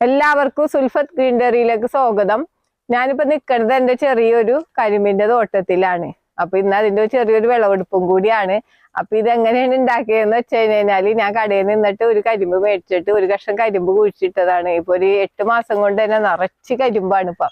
എല്ലാവർക്കും സുൽഫത്ത് ഗ്രീൻഡറിയിലേക്ക് സ്വാഗതം. ഞാനിപ്പോ നിൽക്കുന്നത് എന്റെ ചെറിയൊരു കരിമ്പിന്റെ തോട്ടത്തിലാണ്. അപ്പൊ ഇന്ന് അതിന്റെ ഒരു ചെറിയൊരു വിളവെടുപ്പും കൂടിയാണ്. അപ്പൊ ഇത് എങ്ങനെയാണ് ഉണ്ടാക്കിയതെന്ന് വെച്ച് കഴിഞ്ഞാൽ ഞാൻ കടയിൽ നിന്നിട്ട് ഒരു കരിമ്പ് മേടിച്ചിട്ട് ഒരു കഷ്ണം കരിമ്പ് കുഴിച്ചിട്ടതാണ്. ഇപ്പൊ ഒരു എട്ട് മാസം കൊണ്ട് തന്നെ നിറച്ച് കരിമ്പാണ് ഇപ്പൊ.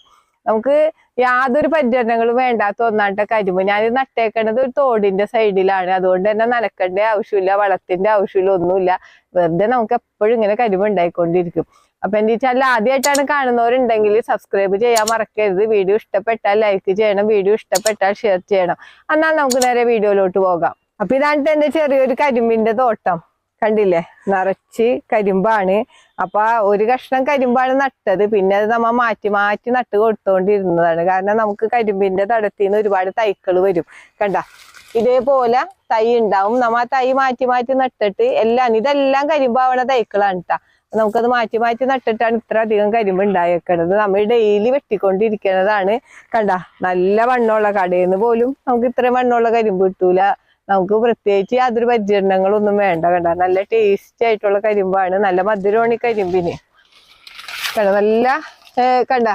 നമുക്ക് യാതൊരു പരിചരണങ്ങളും വേണ്ടാത്ത ഒന്നാട്ട കരിമ്പ്. ഞാൻ നട്ടേക്കണത് ഒരു തോടിന്റെ സൈഡിലാണ്. അതുകൊണ്ട് തന്നെ നനക്കേണ്ട ആവശ്യമില്ല വളത്തിന്റെ ആവശ്യമില്ല ഒന്നുമില്ല. വെറുതെ നമുക്ക് എപ്പോഴും ഇങ്ങനെ കരിമ്പ് ഉണ്ടായിക്കൊണ്ടിരിക്കും. അപ്പൊ എന്റെ ചാനൽ ആദ്യമായിട്ടാണ് കാണുന്നവരുണ്ടെങ്കിൽ സബ്സ്ക്രൈബ് ചെയ്യാൻ മറക്കരുത്. വീഡിയോ ഇഷ്ടപ്പെട്ടാൽ ലൈക്ക് ചെയ്യണം. വീഡിയോ ഇഷ്ടപ്പെട്ടാൽ ഷെയർ ചെയ്യണം. എന്നാൽ നമുക്ക് നേരെ വീഡിയോയിലോട്ട് പോകാം. അപ്പൊ ഇതാണ് എന്റെ ചെറിയൊരു കരിമ്പിന്റെ തോട്ടം. കണ്ടില്ലേ? നിറച്ച് കരിമ്പാണ്. അപ്പൊ ഒരു കഷ്ണം കരിമ്പാണ് നട്ടത്. പിന്നെ അത് നമ്മ മാറ്റി മാറ്റി നട്ട് കൊടുത്തോണ്ടിരുന്നതാണ്. കാരണം നമുക്ക് കരിമ്പിന്റെ തടത്തിൽ നിന്ന് ഒരുപാട് തൈക്കൾ വരും. കണ്ട? ഇതേപോലെ തൈ ഉണ്ടാവും. നമ്മ തൈ മാറ്റി മാറ്റി നട്ടിട്ട് എല്ലാം ഇതെല്ലാം കരിമ്പാവണ തൈക്കളാണ് കേട്ടാ നമുക്കത് മാറ്റി മാറ്റി നട്ടിട്ടാണ് ഇത്ര അധികം കരിമ്പ് ഉണ്ടായേക്കണത്. നമ്മൾ ഡെയിലി വെട്ടിക്കൊണ്ടിരിക്കുന്നതാണ് കണ്ട നല്ല വണ്ണമുള്ള കടയിൽ നിന്ന് പോലും നമുക്ക് ഇത്രയും വണ്ണമുള്ള കരിമ്പ് കിട്ടൂല. നമുക്ക് പ്രത്യേകിച്ച് യാതൊരു പരിചരണങ്ങളൊന്നും വേണ്ട കണ്ട. നല്ല ടേസ്റ്റി ആയിട്ടുള്ള കരിമ്പാണ്. നല്ല മധുരമാണ് ഈ കരിമ്പിന്. കണ്ട നല്ല കണ്ട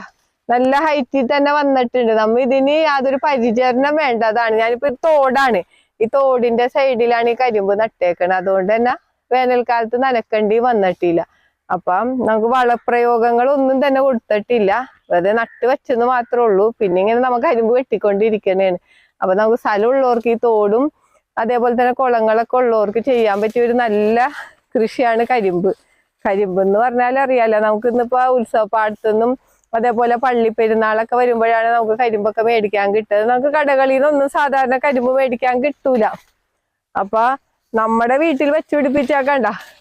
നല്ല ഹൈറ്റിൽ തന്നെ വന്നിട്ടുണ്ട്. നമ്മ ഇതിന് യാതൊരു പരിചരണം വേണ്ടതാണ്. ഞാനിപ്പോ ഒരു തോടാണ്. ഈ തോടിന്റെ സൈഡിലാണ് ഈ കരിമ്പ് നട്ടേക്കണത്. അതുകൊണ്ട് തന്നെ വേനൽക്കാലത്ത് നനക്കേണ്ടി വന്നിട്ടില്ല. അപ്പം നമുക്ക് വളപ്രയോഗങ്ങൾ ഒന്നും തന്നെ കൊടുത്തിട്ടില്ല. വെറുതെ നട്ട് വെച്ചെന്ന് മാത്രമേ ഉള്ളൂ. പിന്നെ ഇങ്ങനെ നമുക്ക് അരിമ്പ് വെട്ടിക്കൊണ്ടിരിക്കണേണ്. അപ്പൊ നമുക്ക് സ്ഥലമുള്ളവർക്ക് ഈ തോടും അതേപോലെ തന്നെ കുളങ്ങളൊക്കെ ഉള്ളവർക്ക് ചെയ്യാൻ പറ്റിയ ഒരു നല്ല കൃഷിയാണ് കരിമ്പ്. കരിമ്പ് എന്ന് പറഞ്ഞാൽ അറിയാലോ നമുക്ക് ഇന്നിപ്പോ ഉത്സവപ്പാടത്തുനിന്നും അതേപോലെ പള്ളി പെരുന്നാളൊക്കെ വരുമ്പോഴാണ് നമുക്ക് കരിമ്പൊക്കെ മേടിക്കാൻ കിട്ടുന്നത്. നമുക്ക് കടകളിൽ നിന്നൊന്നും സാധാരണ കരിമ്പ് മേടിക്കാൻ കിട്ടൂല. അപ്പൊ നമ്മുടെ വീട്ടിൽ വെച്ചുപിടിപ്പിച്ചാൽ കണ്ട? ഏ,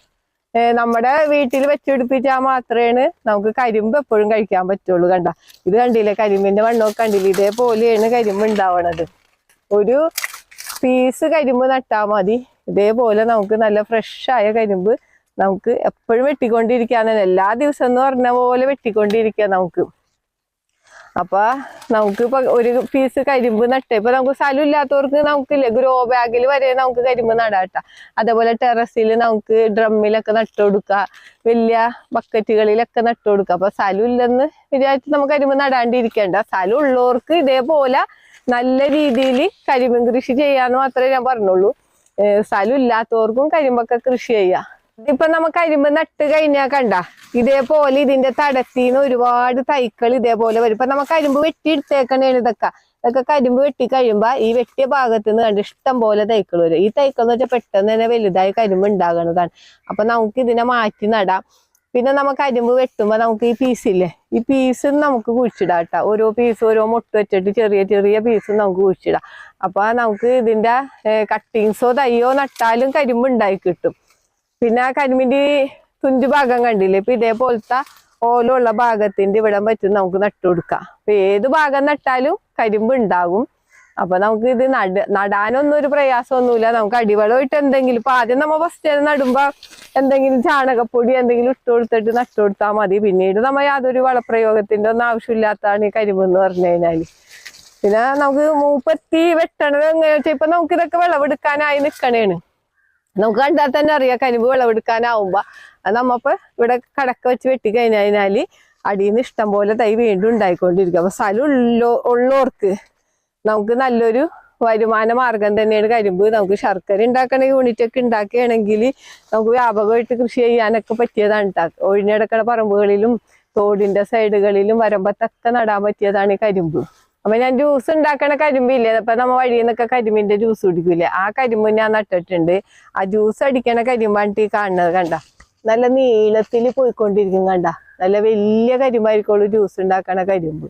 നമ്മുടെ വീട്ടിൽ വെച്ചുപിടിപ്പിച്ചാൽ മാത്രമേ നമുക്ക് കരിമ്പ് എപ്പോഴും കഴിക്കാൻ പറ്റുള്ളൂ കണ്ട. ഇത് കണ്ടില്ലേ? കരിമ്പിന്റെ മണ്ണൊക്കെ കണ്ടില്ലേ? ഇതേപോലെയാണ് കരിമ്പ് ഉണ്ടാവണത്. ഒരു പീസ് കരിമ്പ് നട്ടാൽ മതി. ഇതേപോലെ നമുക്ക് നല്ല ഫ്രഷ് ആയ കരിമ്പ് നമുക്ക് എപ്പോഴും വെട്ടിക്കൊണ്ടിരിക്കാൻ തന്നെ. എല്ലാ ദിവസം എന്ന് പറഞ്ഞ പോലെ വെട്ടിക്കൊണ്ടിരിക്കുക നമുക്ക്. അപ്പൊ നമുക്ക് ഇപ്പൊ ഒരു പീസ് കരിമ്പ് നട്ട് ഇപ്പൊ നമുക്ക് സ്ഥലം ഇല്ലാത്തവർക്ക് നമുക്കില്ലേ ഗ്രോ ബാഗിൽ വരെ നമുക്ക് കരിമ്പ് നടാട്ട അതേപോലെ ടെറസിൽ നമുക്ക് ഡ്രമ്മിലൊക്കെ നട്ടു കൊടുക്കുക വലിയ ബക്കറ്റുകളിലൊക്കെ നട്ടു കൊടുക്കുക അപ്പൊ സ്ഥലം ഇല്ലെന്ന് വിചാരിച്ച് നമുക്ക് കരിമ്പ് നടാണ്ടിരിക്കേണ്ട. സ്ഥലം ഉള്ളവർക്ക് ഇതേപോലെ നല്ല രീതിയിൽ കരിമ്പ് കൃഷി ചെയ്യാന്ന് മാത്രമേ ഞാൻ പറഞ്ഞുള്ളൂ. സ്ഥലം ഇല്ലാത്തവർക്കും കരിമ്പൊക്കെ കൃഷി ചെയ്യാം. ഇപ്പൊ നമുക്ക് അരിമ്പ് നട്ട് കഴിഞ്ഞാൽ കണ്ട. ഇതേപോലെ ഇതിന്റെ തടത്തിന്ന് ഒരുപാട് തൈക്കൾ ഇതേപോലെ വരും. ഇപ്പൊ നമുക്ക് കരിമ്പ് വെട്ടിയെടുത്തേക്കണേണ് ഇതൊക്കെ. ഇതൊക്കെ കരിമ്പ് വെട്ടി കഴിയുമ്പോ ഈ വെട്ടിയ ഭാഗത്ത് നിന്ന് കണ്ട് ഇഷ്ടം പോലെ തൈക്കൾ വരും. ഈ തൈക്കൾ എന്ന് വെച്ചാൽ പെട്ടെന്ന് തന്നെ വലുതായി കരിമ്പ് ഉണ്ടാകുന്നതാണ് അപ്പൊ നമുക്ക് ഇതിനെ മാറ്റി നടാം. പിന്നെ നമുക്ക് അരിമ്പ് വെട്ടുമ്പോ നമുക്ക് ഈ പീസില്ലേ ഈ പീസ് നമുക്ക് കുഴിച്ചിടാം കേട്ടോ. ഓരോ പീസ് ഓരോ മുട്ട് വെച്ചിട്ട് ചെറിയ ചെറിയ പീസ് നമുക്ക് കുഴിച്ചിടാം. അപ്പൊ നമുക്ക് ഇതിന്റെ കട്ടിങ്സോ തയ്യോ നട്ടാലും കരിമ്പ് ഉണ്ടായി കിട്ടും. പിന്നെ ആ കരിമ്പിന്റെ ഈ തുഞ്ചു ഭാഗം കണ്ടില്ലേ? ഇപ്പൊ ഇതേപോലത്തെ ഓലുള്ള ഭാഗത്തിന്റെ ഇവിടെ പറ്റും നമുക്ക് നട്ടുകൊടുക്കാം അപ്പൊ ഏത് ഭാഗം നട്ടാലും കരിമ്പ് ഉണ്ടാകും. അപ്പൊ നമുക്ക് ഇത് നട നടാനൊന്നും ഒരു പ്രയാസമൊന്നുമില്ല. നമുക്ക് അടിവളമായിട്ട് എന്തെങ്കിലും ഇപ്പൊ ആദ്യം നമ്മ ഫസ്റ്റ് നടുമ്പോ എന്തെങ്കിലും ചാണകപ്പൊടി എന്തെങ്കിലും ഇട്ട് കൊടുത്തിട്ട് നട്ടു കൊടുത്താൽ മതി. പിന്നീട് നമ്മ യാതൊരു വളപ്രയോഗത്തിന്റെ ഒന്നും ആവശ്യമില്ലാത്തതാണ് ഈ കരിമ്പ് എന്ന് പറഞ്ഞു കഴിഞ്ഞാൽ. പിന്നെ നമുക്ക് മൂപ്പത്തി വെട്ടണത് എങ്ങനെയാ വെച്ചാൽ ഇപ്പൊ നമുക്ക് ഇതൊക്കെ വിളവെടുക്കാനായി നിക്കണേണ്. നമുക്ക് കണ്ടാൽ തന്നെ അറിയാം കരിമ്പ് വിളവെടുക്കാനാവുമ്പോ. നമ്മപ്പോ ഇവിടെ കടക്ക വെച്ച് വെട്ടി കഴിഞ്ഞാൽ അടിയിൽ നിന്ന് ഇഷ്ടം പോലെ തൈ വീണ്ടും ഉണ്ടായിക്കൊണ്ടിരിക്കും. അപ്പൊ സ്ഥലം ഉള്ളോ ഉള്ളവർക്ക് നമുക്ക് നല്ലൊരു വരുമാന മാർഗം തന്നെയാണ് കരിമ്പ്. നമുക്ക് ശർക്കര ഉണ്ടാക്കണ യൂണിറ്റ് ഒക്കെ ഉണ്ടാക്കുകയാണെങ്കിൽ നമുക്ക് വ്യാപകമായിട്ട് കൃഷി ചെയ്യാനൊക്കെ പറ്റിയതാണ്. ഒഴിഞ്ഞിടക്കണ പറമ്പുകളിലും തോടിന്റെ സൈഡുകളിലും വരമ്പത്തൊക്കെ നടാൻ പറ്റിയതാണ് ഈ കരിമ്പ്. അപ്പൊ ഞാൻ ജ്യൂസ് ഉണ്ടാക്കണ കരിമ്പില്ലേ? അപ്പൊ നമ്മ വഴിയിൽ നിന്നൊക്കെ കരിമ്പിന്റെ ജ്യൂസ് കുടിക്കൂലേ ആ കരിമ്പ് ഞാൻ നട്ടിട്ടുണ്ട്. ആ ജ്യൂസ് അടിക്കണ കരിമ്പാണ് ഈ കാണുന്നത് കണ്ട. നല്ല നീളത്തിൽ പോയിക്കൊണ്ടിരിക്കും കണ്ട. നല്ല വലിയ കരിമ്പായിരിക്കുള്ളൂ ജ്യൂസ് ഉണ്ടാക്കണ കരിമ്പ്.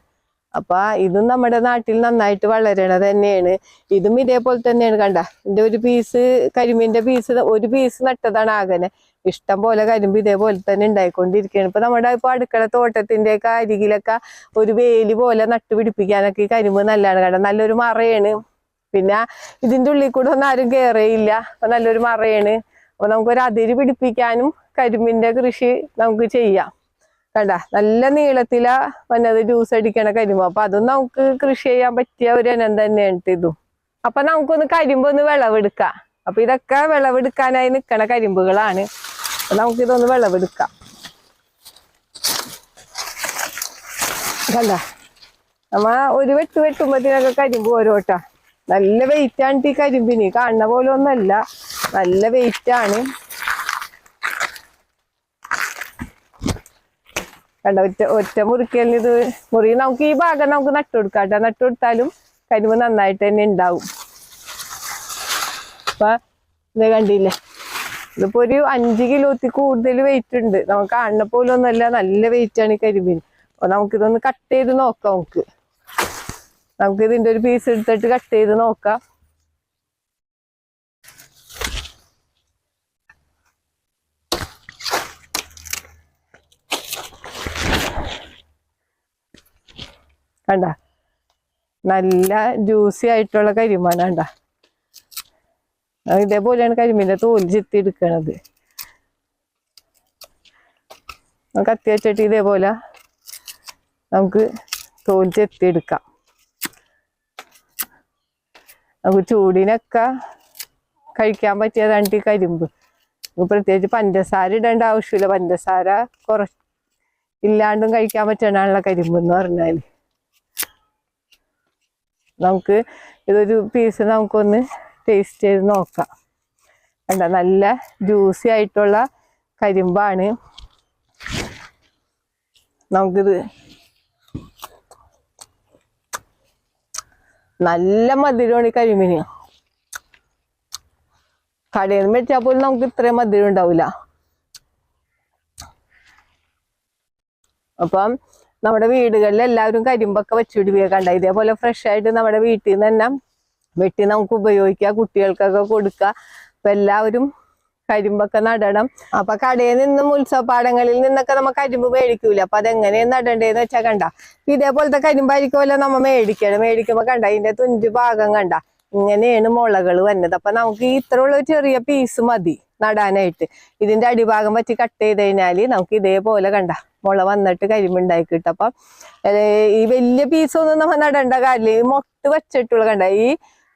അപ്പൊ ഇതും നമ്മുടെ നാട്ടിൽ നന്നായിട്ട് വളരണത് തന്നെയാണ്. ഇതും ഇതേപോലെ തന്നെയാണ് കണ്ട. എന്റെ ഒരു പീസ് കരിമ്പിന്റെ പീസ് ഒരു പീസ് നട്ടതാണ് ആകനെ. ഇഷ്ടം പോലെ കരിമ്പ് ഇതേപോലെ തന്നെ ഉണ്ടായിക്കൊണ്ടിരിക്കുകയാണ്. ഇപ്പൊ നമ്മുടെ ഇപ്പൊ അടുക്കള തോട്ടത്തിന്റെ ഒക്കെ അരികിലൊക്കെ ഒരു വേലി പോലെ നട്ടുപിടിപ്പിക്കാനൊക്കെ ഈ കരിമ്പ് നല്ലതാണ്. കാരണം നല്ലൊരു മറയാണ്. പിന്നെ ഇതിന്റെ ഉള്ളിൽ കൂടെ ഒന്നും ആരും കയറേയില്ല അപ്പൊ നല്ലൊരു മറയാണ്. അപ്പൊ നമുക്കൊരു അതിര് പിടിപ്പിക്കാനും കരിമ്പിന്റെ കൃഷി നമുക്ക് ചെയ്യാം. കണ്ട? നല്ല നീളത്തിലാ വന്നത് ജ്യൂസ് അടിക്കണ കരിമ്പ്. അപ്പൊ അതും നമുക്ക് കൃഷി ചെയ്യാൻ പറ്റിയ ഒരു ഇനം തന്നെയാണ് ഇതും. അപ്പൊ നമുക്കൊന്ന് കരിമ്പൊന്ന് വിളവെടുക്കാം. അപ്പൊ ഇതൊക്കെ വിളവെടുക്കാനായി നിക്കണ കരിമ്പുകളാണ്. അപ്പൊ നമുക്കിതൊന്ന് വിളവെടുക്കാം. കണ്ട? നമ്മ ഒരു വെട്ട് വെട്ടുമ്പോഴത്തേനൊക്കെ കരിമ്പ് ഓരോട്ടാ. നല്ല വെയിറ്റ് ആണ് ഈ കരിമ്പിന്. കാണുന്ന പോലെ ഒന്നല്ല. നല്ല വെയിറ്റ് ആണ്. കണ്ട? ഒറ്റ ഒറ്റ മുറിക്കലിന് ഇത് മുറി നമുക്ക് ഈ ഭാഗം നമുക്ക് നട്ടുകൊടുക്കാം കേട്ടോ. നട്ടുകൊടുത്താലും കരിമ്പ് നന്നായിട്ട് തന്നെ ഉണ്ടാവും. അപ്പൊ ഇത് കണ്ടില്ലേ? ഇതിപ്പോ ഒരു അഞ്ച് കിലോത്തിൽ കൂടുതൽ വെയിറ്റ് ഉണ്ട്. നമുക്ക് കാണുന്ന പോലെ ഒന്നല്ല നല്ല വെയിറ്റ് ആണ് ഈ കരിമ്പിന് അപ്പൊ നമുക്കിതൊന്ന് കട്ട് ചെയ്ത് നോക്കാം നമുക്ക്. നമുക്ക് ഇതിന്റെ ഒരു പീസ് എടുത്തിട്ട് കട്ട് ചെയ്ത് നോക്കാം. കണ്ട? നല്ല ജ്യൂസി ആയിട്ടുള്ള കരിമ്പാണ് കണ്ട? ഇതേപോലെയാണ് കരിമീന്റെ തോൽ ചെത്തി എടുക്കണത് കത്തി വെച്ചിട്ട് ഇതേപോലെ നമുക്ക് തോൽ ചെത്തി എടുക്കാം നമുക്ക് ചൂടിനൊക്കെ കഴിക്കാൻ പറ്റിയതാണ് ഈ കരിമ്പ്. പ്രത്യേകിച്ച് പഞ്ചസാര ഇടേണ്ട ആവശ്യമില്ല. പഞ്ചസാര കുറ ഇല്ലാണ്ടും കഴിക്കാൻ പറ്റണാണല്ലോ കരിമ്പ് എന്ന് പറഞ്ഞാൽ. നമുക്ക് ഇതൊരു പീസ് നമുക്കൊന്ന് ടേസ്റ്റ് ചെയ്ത് നോക്കാം. കണ്ട നല്ല ജ്യൂസി ആയിട്ടുള്ള കരിമ്പാണ്. നമുക്കിത് നല്ല മധുരമാണ് ഈ കരിമീന്. കടയിൽ നിന്ന് മേടിച്ചാൽ പോലും നമുക്ക് ഇത്രയും മധുരം ഉണ്ടാവില്ല അപ്പം നമ്മുടെ വീടുകളിൽ എല്ലാവരും കരിമ്പൊക്കെ വെച്ചുപിടിപ്പിക്കണ്ട ഇതേപോലെ ഫ്രഷ് ആയിട്ട് നമ്മുടെ വീട്ടിൽ നിന്ന് തന്നെ വെട്ടി നമുക്ക് ഉപയോഗിക്കാം കുട്ടികൾക്കൊക്കെ കൊടുക്കുക. അപ്പൊ എല്ലാവരും കരിമ്പൊക്കെ നടണം. അപ്പൊ കടയിൽ നിന്നും ഉത്സവപ്പാടങ്ങളിൽ നിന്നൊക്കെ നമ്മ കരിമ്പ് മേടിക്കൂല? അപ്പൊ അതെങ്ങനെയാ നടണ്ടേന്ന് വെച്ചാൽ കണ്ട. ഇതേപോലത്തെ കരിമ്പായിരിക്കുമല്ലോ നമ്മ മേടിക്കണം മേടിക്കുമ്പോ കണ്ട ഇതിന്റെ തുഞ്ച് ഭാഗം കണ്ട. ഇങ്ങനെയാണ് മുളകൾ വന്നത്. അപ്പൊ നമുക്ക് ഇത്രയുള്ള ഒരു ചെറിയ പീസ് മതി നടാനായിട്ട്. ഇതിന്റെ അടിഭാഗം പറ്റി കട്ട് ചെയ്ത് കഴിഞ്ഞാൽ നമുക്ക് ഇതേപോലെ കണ്ട. മുള വന്നിട്ട് കരിമ്പുണ്ടായി കിട്ടും. അപ്പം ഈ വലിയ പീസൊന്നും നമ്മ നടണ്ട കാര്യമില്ല. ഈ മൊട്ട് വെച്ചിട്ടുള്ള കണ്ട. ഈ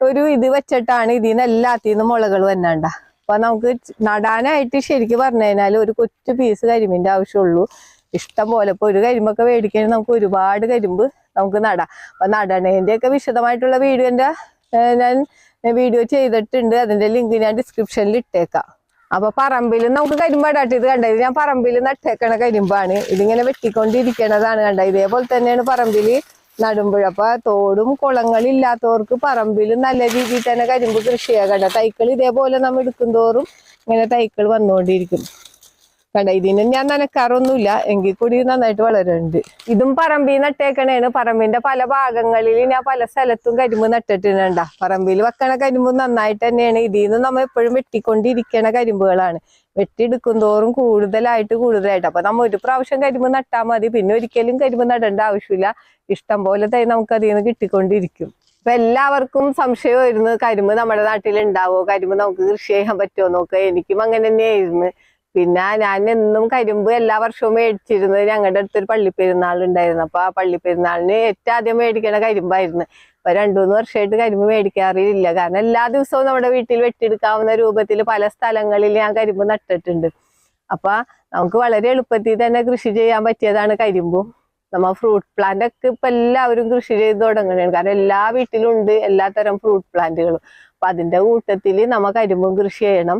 ഒരു ഇത് വെച്ചിട്ടാണ് ഇതിന്ന് എല്ലാത്തിന്നും മുളകൾ വന്നാണ്ട. അപ്പൊ നമുക്ക് നടാനായിട്ട് ശരിക്കും പറഞ്ഞു കഴിഞ്ഞാൽ ഒരു കൊച്ചു പീസ് കരിമ്പിന്റെ ആവശ്യമുള്ളൂ ഇഷ്ടം പോലെ. ഇപ്പൊ ഒരു കരിമ്പൊക്കെ മേടിക്കാൻ നമുക്ക് ഒരുപാട് കരിമ്പ് നമുക്ക് നടാം. അപ്പൊ നടണേന്റെ ഒക്കെ വിശദമായിട്ടുള്ള വീഡിയോന്റെ ഞാൻ വീഡിയോ ചെയ്തിട്ടുണ്ട്. അതിന്റെ ലിങ്ക് ഞാൻ ഡിസ്ക്രിപ്ഷനിൽ ഇട്ടേക്കാം. അപ്പൊ പറമ്പിൽ നമുക്ക് കരിമ്പ് കരിമ്പാടാട്ട് ഇത് കണ്ടത് ഞാൻ പറമ്പിൽ നട്ടേക്കണ കരിമ്പാണ്. ഇതിങ്ങനെ വെട്ടിക്കൊണ്ടിരിക്കണതാണ് കണ്ട? ഇതേപോലെ തന്നെയാണ് പറമ്പിൽ നടുമ്പോൾ അപ്പൊ തോടും കുളങ്ങളും ഇല്ലാത്തവർക്ക് പറമ്പിൽ നല്ല രീതിയിൽ തന്നെ കരിമ്പ് കൃഷി ചെയ്യാൻ തൈക്കൾ ഇതേപോലെ നമ്മൾ എടുക്കും തോറും ഇങ്ങനെ തൈക്കൾ വന്നുകൊണ്ടിരിക്കും. കണ്ട ഇതിന് ഞാൻ നനക്കാറൊന്നുമില്ല. എങ്കിൽ കൂടി നന്നായിട്ട് വളരുന്നുണ്ട്. ഇതും പറമ്പിൽ നട്ടേക്കണേണ്. പറമ്പിന്റെ പല ഭാഗങ്ങളിൽ ഞാൻ പല സ്ഥലത്തും കരിമ്പ് നട്ടിട്ടുണ്ട് പറമ്പിൽ വെക്കണ കരിമ്പ് നന്നായിട്ട് തന്നെയാണ്. ഇതിൽ നിന്ന് നമ്മൾ എപ്പോഴും വെട്ടിക്കൊണ്ടിരിക്കണ കരിമ്പുകളാണ്. വെട്ടിയെടുക്കും തോറും കൂടുതലായിട്ട് കൂടുതലായിട്ട്. അപ്പൊ നമ്മ ഒരു പ്രാവശ്യം കരിമ്പ് നട്ടാൽ മതി. പിന്നെ ഒരിക്കലും കരിമ്പ് നടേണ്ട ആവശ്യമില്ല. ഇഷ്ടം പോലെ തൈ നമുക്ക് അതിൽ നിന്ന് കിട്ടിക്കൊണ്ടിരിക്കും. ഇപ്പൊ എല്ലാവർക്കും സംശയം സംശയമായിരുന്നു കരിമ്പ് നമ്മുടെ നാട്ടിൽ ഉണ്ടാവോ? കരിമ്പ് നമുക്ക് കൃഷി ചെയ്യാൻ പറ്റുമോ? നോക്കുക എനിക്കും അങ്ങനെ തന്നെയായിരുന്നു. പിന്നെ ഞാൻ എന്നും കരിമ്പ് എല്ലാ വർഷവും മേടിച്ചിരുന്നത് ഞങ്ങളുടെ അടുത്തൊരു പള്ളിപ്പെരുന്നാൾ ഉണ്ടായിരുന്നു അപ്പൊ ആ പള്ളിപ്പെരുന്നാളിന് ഏറ്റവും ആദ്യം മേടിക്കണ കരിമ്പായിരുന്നു. അപ്പൊ രണ്ടുമൂന്ന് വർഷമായിട്ട് കരിമ്പ് മേടിക്കാറില്ല. കാരണം എല്ലാ ദിവസവും നമ്മുടെ വീട്ടിൽ വെട്ടിയെടുക്കാവുന്ന രൂപത്തിൽ പല സ്ഥലങ്ങളിൽ ഞാൻ കരിമ്പ് നട്ടിട്ടുണ്ട്. അപ്പൊ നമുക്ക് വളരെ എളുപ്പത്തിൽ തന്നെ കൃഷി ചെയ്യാൻ പറ്റിയതാണ് കരിമ്പും. നമ്മ ഫ്രൂട്ട് പ്ലാന്റ് ഒക്കെ ഇപ്പൊ എല്ലാവരും കൃഷി ചെയ്ത് തുടങ്ങുകയാണ്. കാരണം എല്ലാ വീട്ടിലും ഉണ്ട് എല്ലാ തരം ഫ്രൂട്ട് പ്ലാന്റുകളും. അപ്പൊ അതിന്റെ കൂട്ടത്തിൽ നമ്മ കരിമ്പും കൃഷി ചെയ്യണം.